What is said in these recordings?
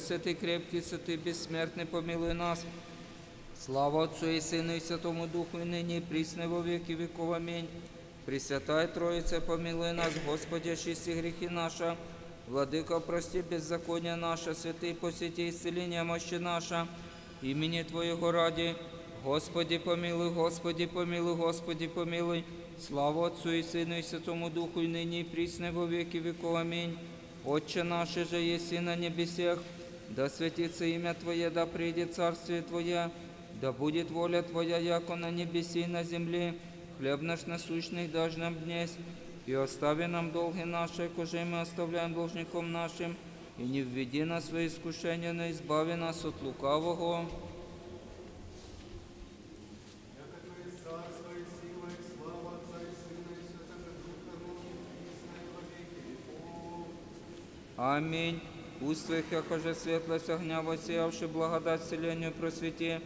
Святий крепкий, святий безсмертний, помилуй нас. Слава Отцу і Сину і Святому Духу, і нині, прісне во віки віков. Амінь. Пресвятая Троїця, помилуй нас, Господи, очисти гріхи наша. Владыка, прости беззаконня наше, святий посіті ісцеління мощі наша, імені Твоєго раді. Господи, помилуй, Господи, помилуй, Господи, помилуй. Слава Отцу і Сину і Святому Духу, і нині, і прісне во віки віков. Амінь. Отче наше же еси на небесех, да святится имя Твое, да придет царствие Твое, да будет воля Твоя, яко на небеси и на земле. Хлеб наш насущный дашь нам днесь, и остави нам долги наши, коже мы оставляем должником нашим, и не введи нас в свои искушения, но избави нас от лукавого. Аминь Уст твоих, якоже светлость огня, воссиявши благодать вселенную просвети,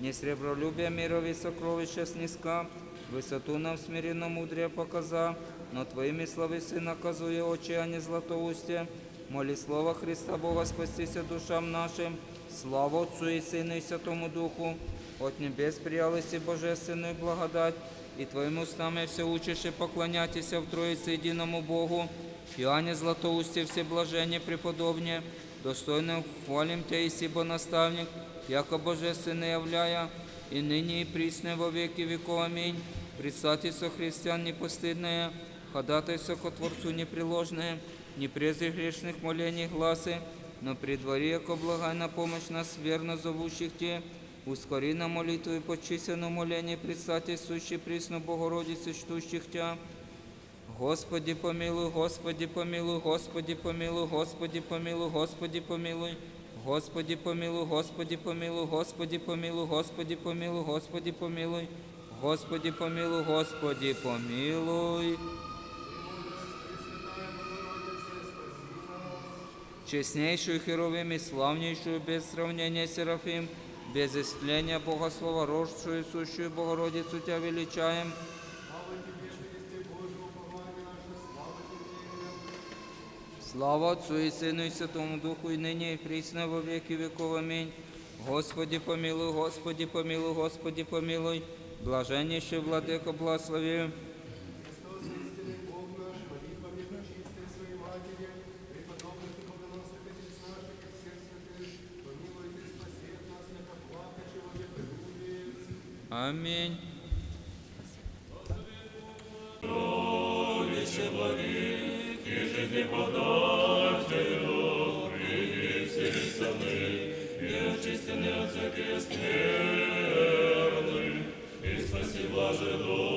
не сребролюбие мирови сокровища снизка, высоту нам смиренно мудрее показа, но Твоими славы Сын наказує очи, а не златоустие. Моли слова Христа Бога, спастися душам нашим. Слава Отцу и Сыну и Святому Духу, от небес приялися Божественную благодать, и Твоим устами все учишь и поклоняйтеся в Троице единому Богу, Иоанне Златоусте всеблажение преподобне, достойным хвалим Тебя, Исибо наставник, яко Божественный являя, и ныне и присно во веки веков. Аминь. Предстательство христиан непостыдное, ходатайство ко Творцу непреложное, не презри грешных молений гласы, но при дворе, яко благай на помощь нас, верно зовущих Те, ускори на молитву и почисленное моление предстательствующей присно Богородицы, чтущих Тя, Господи помилуй, Господи помилуй, Господи помилуй, Господи помилуй, Господи помилуй. Господи помилуй, Господи помилуй, Господи помилуй, Господи помилуй, Господи помилуй. Господи помилуй, Господи помилуй. Честнейшую Херовим и славнейшую без сравнения Серафим, без истления Богослова, рожшую и сущую Богородицу Тебя величаем. Слава Отцу і Сину і Святому Духу, і нині, і прісно во віки віков. Амінь. Господи помилуй, Господи помилуй, Господи помилуй. Блаженнейший владико благослови. Аминь жизни подати, О Христе, сами, и очисти от всяких скверны, и спаси блажено.